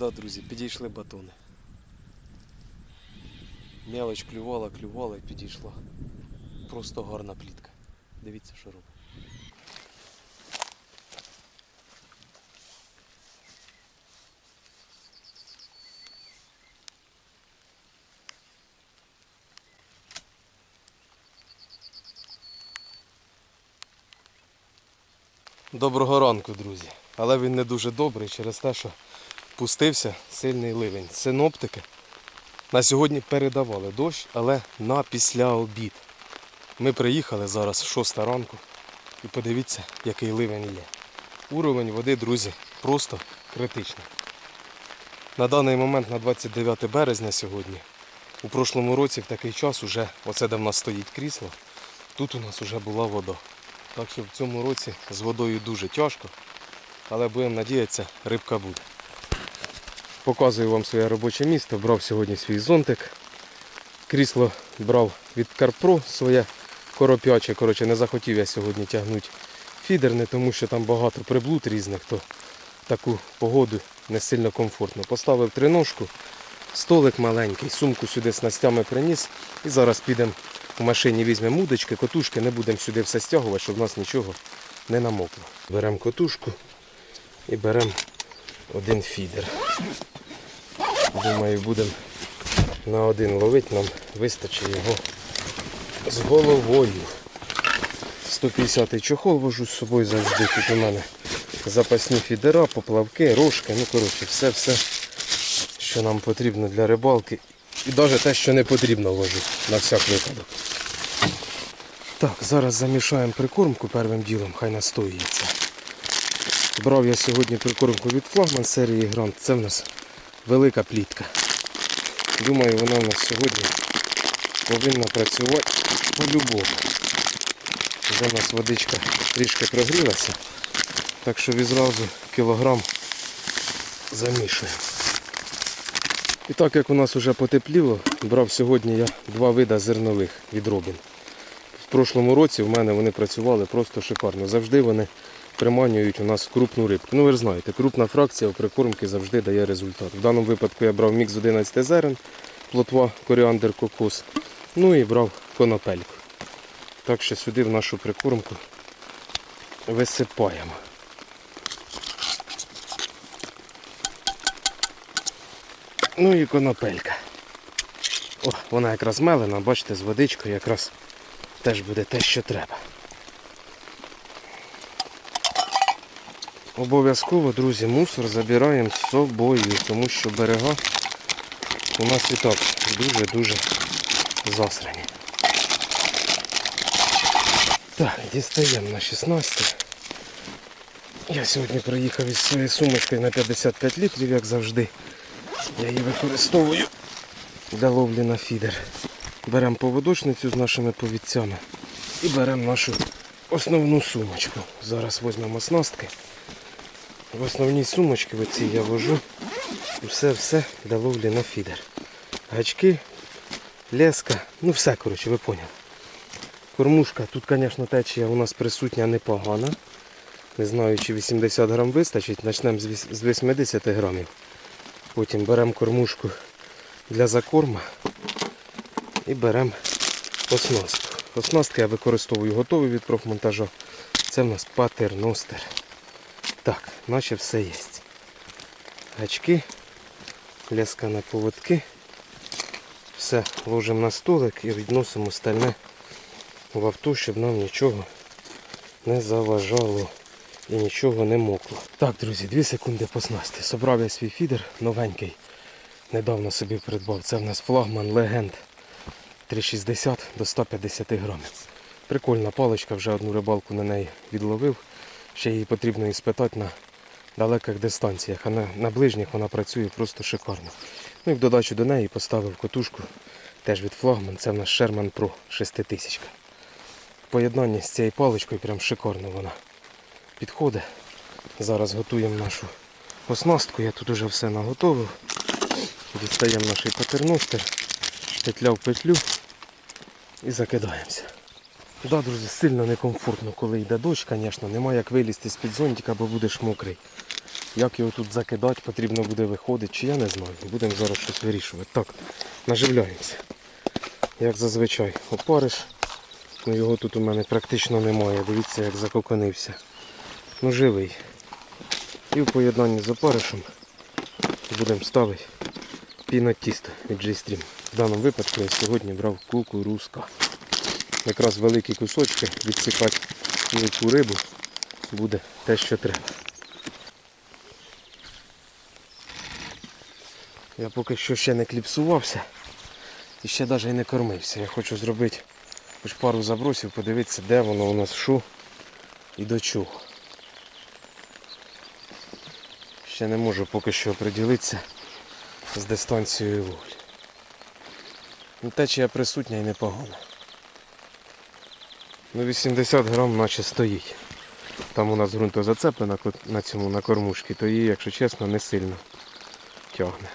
Да, друзі, підійшли батони. Мелоч клювала, клювала і підійшла. Просто гарна плітка. Дивіться, що робить. Доброго ранку, друзі. Але він не дуже добрий через те, що пустився сильний ливень. Синоптики на сьогодні передавали дощ, але на після обід. Ми приїхали зараз 6 ранку і подивіться, який ливень є. Уровень води, друзі, просто критичний. На даний момент, на 29 березня сьогодні, у прошлому році в такий час уже, оце де в нас стоїть крісло, тут у нас вже була вода. Так що в цьому році з водою дуже тяжко, але будемо надіятися, рибка буде. Показую вам своє робоче місце. Брав сьогодні свій зонтик. Крісло брав від Карпро своє коропяче. Коротше, не захотів я сьогодні тягнути фідерне, тому що там багато приблуд різних, то таку погоду не сильно комфортно. Поставив триножку, столик маленький, сумку сюди з настями приніс. І зараз підемо в машині, візьмемо удочки, котушки, не будемо сюди все стягувати, щоб в нас нічого не намокло. Беремо котушку і беремо один фідер. Думаю, будемо на один ловити, нам вистачить його з головою. 150-й чохол вожу з собою завжди. Тут у мене запасні фідера, поплавки, рожки, ну коротше, все-все, що нам потрібно для рибалки. І навіть те, що не потрібно вожу на всяк випадок. Так, зараз замішаємо прикормку первим ділом, хай настоюється. Брав я сьогодні прикормку від флагман серії Грант. Це в нас велика плітка. Думаю, вона у нас сьогодні повинна працювати по-любому. Вже у нас водичка трішки прогрілася, так що відразу кілограм замішуємо. І так як у нас вже потепліло, брав сьогодні я два вида зернових від Робін. В прошлому році в мене вони працювали просто шикарно. Завжди вони приманюють у нас крупну рибку. Ну ви ж знаєте, крупна фракція в прикормки завжди дає результат. В даному випадку я брав мікс 11 зерен, плотва, коріандр, кокос. Ну і брав конопельку. Так що сюди в нашу прикормку висипаємо. Ну і конопелька. О, вона якраз мелена, бачите, з водичкою якраз теж буде те, що треба. Обов'язково, друзі, мусор забираємо з собою, тому що берега у нас і так дуже-дуже засрані. Так, дістаємо на 16. Я сьогодні приїхав із своєю сумочкою на 55 літрів, як завжди. Я її використовую для ловлі на фідер. Беремо поводочницю з нашими повідцями і беремо нашу основну сумочку. Зараз візьмемо оснастки. В основній сумочці в оцій я вожу все-все для ловлі на фідер. Гачки, леска, ну все, коротше, ви поняли. Кормушка, тут, звісно, течія у нас присутня непогана. Не знаю, чи 80 грам вистачить, почнемо з 80 грамів. Потім беремо кормушку для закорма і беремо оснастку. Оснастки я використовую готові від профмонтажа. Це в нас патерностер. Так, наче все є. Гачки, ляска на поводки. Все ложимо на столик і відносимо стальне в авто, щоб нам нічого не заважало і нічого не мокло. Так, друзі, 2 секунди по снасті. Собрав я свій фідер новенький. Недавно собі придбав. Це в нас флагман Легенд 360 до 150 грамів. Прикольна паличка, вже одну рибалку на неї відловив. Ще її потрібно іспитати на далеких дистанціях, а на, на ближніх вона працює просто шикарно. Ну і в додачу до неї поставив котушку теж від флагман. Це в нас Sherman Pro 6000. В поєднанні з цією паличкою прям шикарно вона підходить. Зараз готуємо нашу оснастку. Я тут уже все наготовив. Дістаємо наш патерностер, петля в петлю і закидаємося. Да, друзі, сильно некомфортно, коли йде дощ, звісно, немає як вилізти з-під зонтика, бо будеш мокрий. Як його тут закидати, потрібно буде виходити, чи я не знаю. Будемо зараз щось вирішувати. Так, наживляємося. Як зазвичай, опариш. Ну його тут у мене практично немає. Дивіться, як закоконився. Ну живий. І в поєднанні з опаришем будемо ставити тісто від G-Stream. В даному випадку я сьогодні брав кукурузка. Якраз великі кусочки відсікати мілку рибу буде те, що треба. Я поки що ще не кліпсувався і ще навіть і не кормився. Я хочу зробити хоч пару забросів, подивитися, де воно у нас що і до чого. Ще не можу поки що приділитися з дистанцією ловлі. Ну, Течія присутня і непогана. Ну 80 грам наче стоїть. Там у нас ґрунто зацеплена на цьому на кормушці, то її, якщо чесно, не сильно тягне.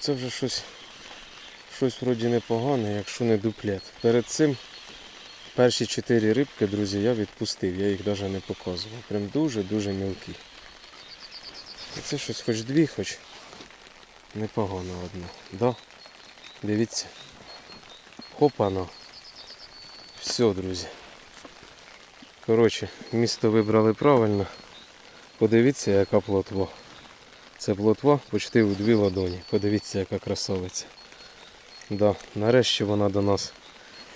Це вже щось, щось вроді непогане, якщо не дуплет. Перед цим перші чотири рибки, друзі, я відпустив, я їх навіть не показував. Прям дуже-дуже мілкі. Це щось хоч дві, хоч непогано одна. Да? Дивіться. Хопано. Все, друзі. Коротше, місто вибрали правильно. Подивіться, яка плотва. Це плотва почти у дві ладоні. Подивіться, яка красавиця. Да, нарешті вона до нас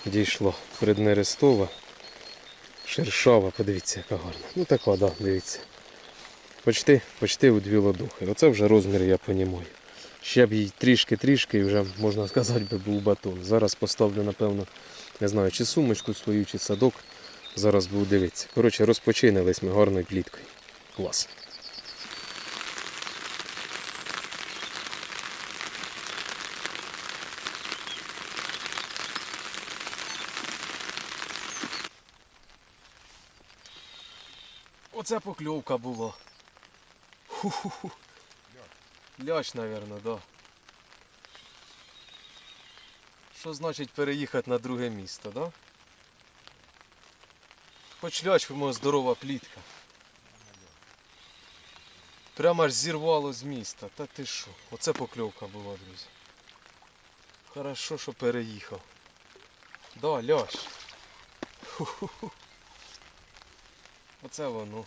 дійшла. Преднерестова, шершава, подивіться, яка гарна. Ну така, да, дивіться. Почти, почти у дві ладухи. Оце вже розмір, я розумію. Ще б їй трішки-трішки і вже, можна сказати, би був батон. Зараз поставлю, напевно, не знаю, чи сумочку свою, чи садок. Зараз буду дивитися. Коротше, розпочинились ми гарною пліткою. Клас. Оце покльовка була. Ху-ху-ху. Ляч, мабуть, да. Що значить переїхати на друге місто, да? Хоч ляч, моя здорова плітка. Прямо аж зірвало з міста. Та ти що? Оце покльовка була, друзі. Хорошо, що переїхав. Да, ляш. Ху-ху-ху. Оце воно.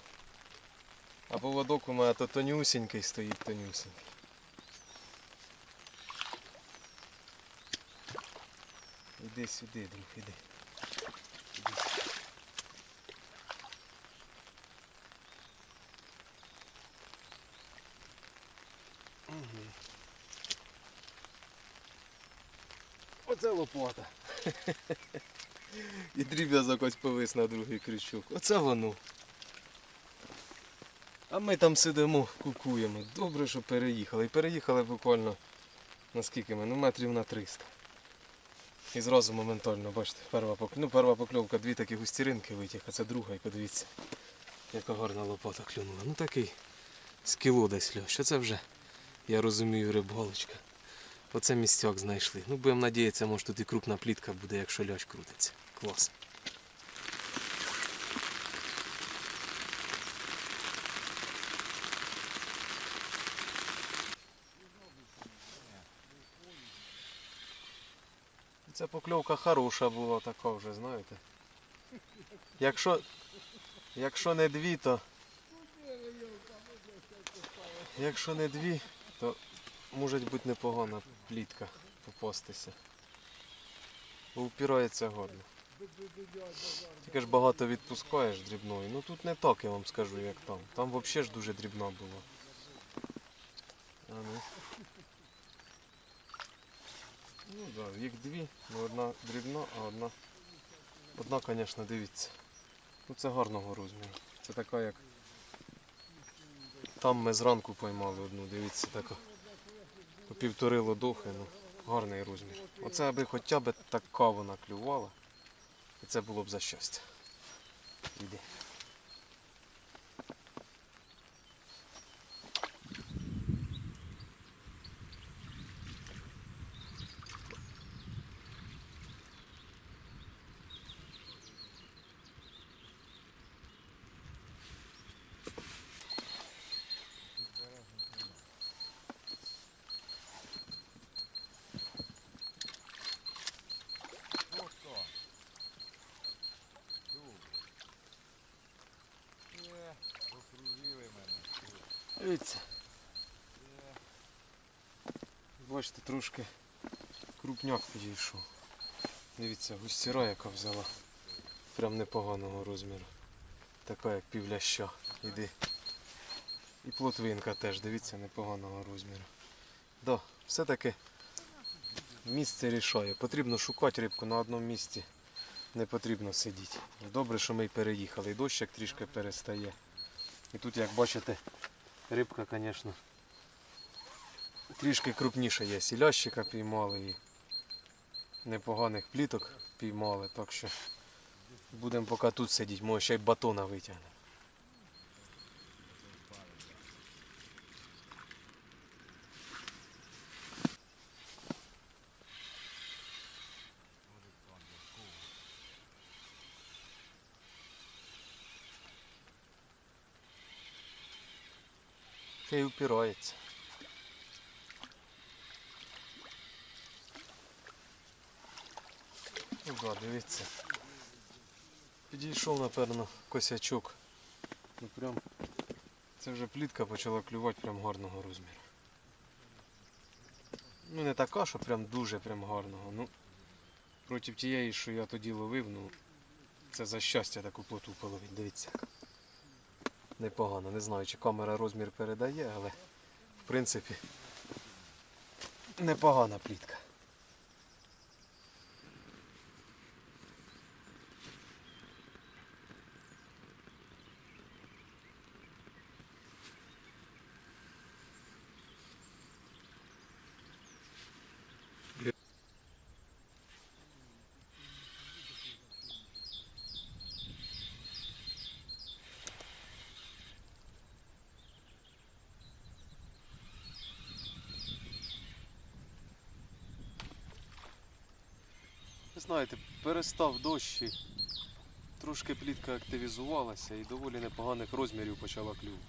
А поводок у мене то тонюсінький стоїть тонюсінький. Іди сюди, друг, іди. Іди. Мгм. Оце лопата. І дріб'язок ось повис на другий крючок. Оце воно. А ми там сидимо, кукуємо. Добре, що переїхали. І переїхали буквально на скільки ми? Ну метрів на 300. І зразу моментально, бачите, перша покльовка, ну, перша покльовка, дві такі густіринки витяг, а це друга, і подивіться, яка гарна лопата клюнула. Ну такий з кіло десь льо. Що це вже, я розумію, рибалочка. Оце містяк знайшли. Ну будемо надіятися, може тут і крупна плітка буде, якщо лящ крутиться. Клас. Ця покльовка хороша була така вже, знаєте. Якщо, якщо не дві, то. Якщо не дві, то може бути непогана плітка попастися. Бо впирається гарно. Тільки ж багато відпускаєш дрібної. Ну тут не так, я вам скажу, як там. Там взагалі ж дуже дрібна була. А ну. Ну так, да, їх дві, ну одна дрібна, а одна. Одна, звісно, дивіться. Ну це гарного розміру. Це така як. Там ми зранку поймали одну, дивіться, така. По півтори лодохи, ну, гарний розмір. Оце аби хоча б така вона клювала. І це було б за щастя. Іди. Дивіться. Бачите, трошки крупняк підійшов. Дивіться, густіра яка взяла. Прям непоганого розміру. Така як півляща. Іди. І плотвинка теж, дивіться, непоганого розміру. Да, все-таки місце рішає. Потрібно шукати рибку на одному місці. Не потрібно сидіти. Добре, що ми переїхали. І дощик трішки перестає. І тут, як бачите, рибка, звісно, трішки крупніша є. Сілящика піймали і непоганих пліток піймали. Так що будемо поки тут сидіти, може ще й батона витягнемо. Та й упирається. Да, дивіться. Підійшов, напевно, косячок. Ну прям. Це вже плітка почала клювати прям гарного розміру. Ну не така, що прям дуже прям гарного. Ну, проти тієї, що я тоді ловив, ну це за щастя таку плоту половить. Дивіться. Непогано. Не знаю, чи камера розмір передає, але в принципі непогана плітка. Знаєте, перестав дощ трошки плітка активізувалася і доволі непоганих розмірів почала клювати.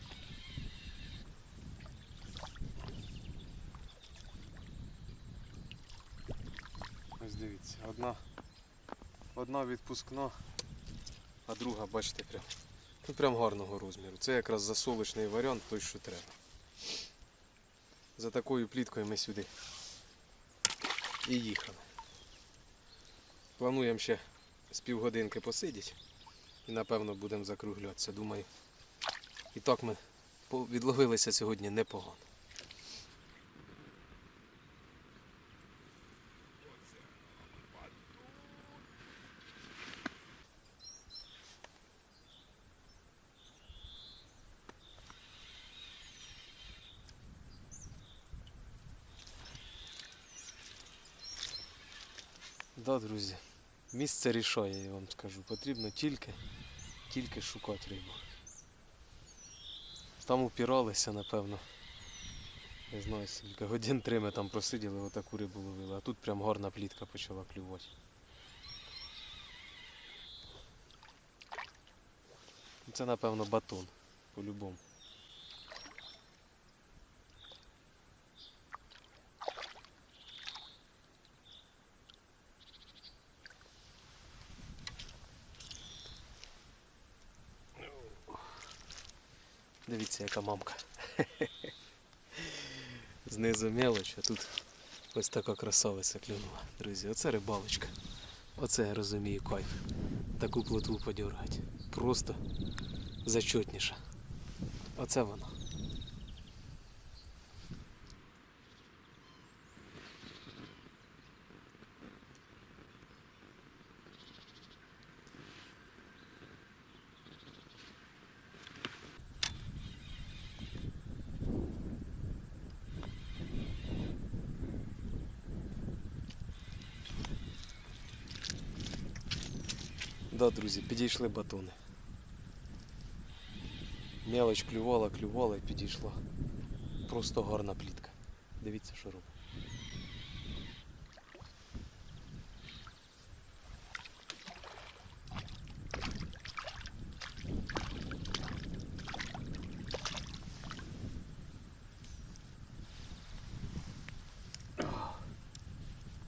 Ось дивіться, одна, одна відпускна, а друга, бачите, прям, ну, прям гарного розміру. Це якраз засолочний варіант, той, що треба. За такою пліткою ми сюди і їхали. Плануємо ще з півгодинки посидіти і напевно будемо закруглятися. Думаю, і так ми відловилися сьогодні непогано. Да, друзі, місце рішає, я вам скажу. Потрібно тільки, тільки шукати рибу. Там упіралися, напевно. Не знаю, скільки годин три ми там просиділи, отаку рибу ловили, а тут прям гарна плітка почала клювати. Це, напевно, батон, по-любому. Дивіться, яка мамка. Знизу мелоч, тут ось така красавиця клюнула. Друзі, оце рибалочка. Оце я розумію кайф. Таку плотву подергати. Просто зачетніша. Оце воно. Да, друзі, підійшли батони. Мелоч клювала, клювала і підійшла. Просто гарна плітка. Дивіться, що робить.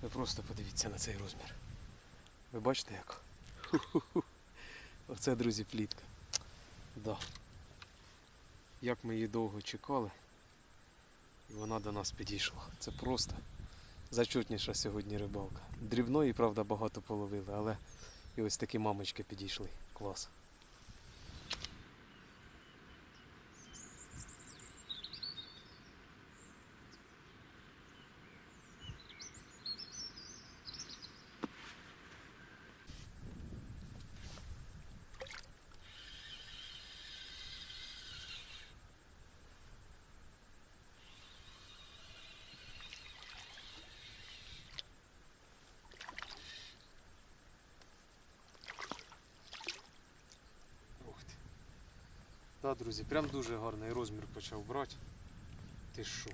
Ви просто подивіться на цей розмір. Ви бачите як? Оце, друзі, плітка. Да. як ми її довго чекали. І вона до нас підійшла. Це просто зачутніша сьогодні рибалка. Дрібної, правда, багато половили, але і ось такі мамочки підійшли. Клас. Да, друзі, прям дуже гарний розмір почав брати. Ти що?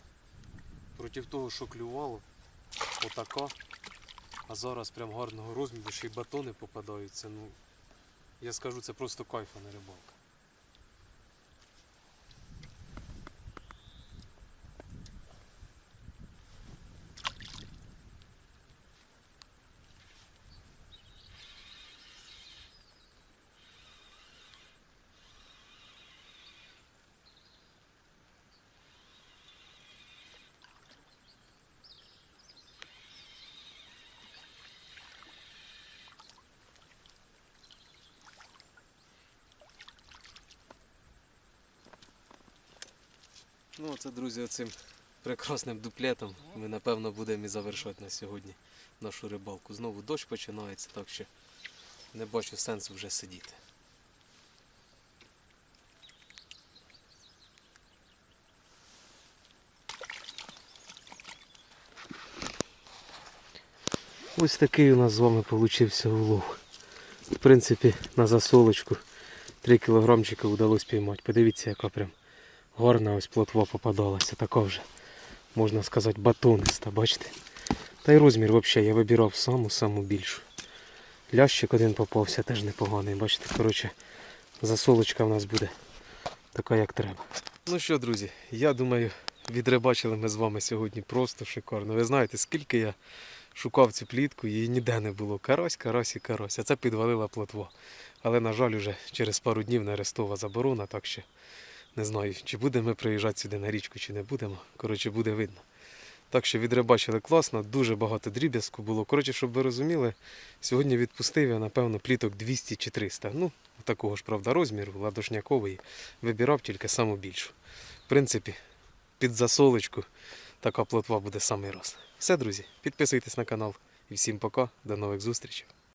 Проти того, що клювало, отака. А зараз прям гарного розміру, ще й батони попадаються. Ну, я скажу, це просто кайфа на рибалка. Ну, оце, друзі, оцим прекрасним дуплетом ми напевно будемо і завершати на сьогодні нашу рибалку. Знову дощ починається, так що не бачу сенсу вже сидіти. Ось такий у нас з вами получився улов. В принципі, на засолочку 3 кілограмчика вдалося піймати. Подивіться, яка прям гарна ось плотва попадалася. Така вже, можна сказати, батониста, бачите? Та й розмір взагалі я вибирав саму-саму більшу. Лящик один попався, теж непоганий. Бачите, коротше, засолочка в нас буде така, як треба. Ну що, друзі, я думаю, відрибачили ми з вами сьогодні просто шикарно. Ви знаєте, скільки я шукав цю плітку, її ніде не було. Карась, карась і карась. А це підвалила плотва. Але, на жаль, уже через пару днів нерестова заборона, так що не знаю, чи будемо ми приїжджати сюди на річку, чи не будемо. Коротше, буде видно. Так що відрибачили класно, дуже багато дріб'язку було. Коротше, щоб ви розуміли, сьогодні відпустив я, напевно, пліток 200 чи 300. Ну, такого ж, правда, розміру, ладошняковий. Вибирав тільки саму більшу. В принципі, під засолочку така плотва буде самий раз. Все, друзі, підписуйтесь на канал. І всім пока, до нових зустрічей.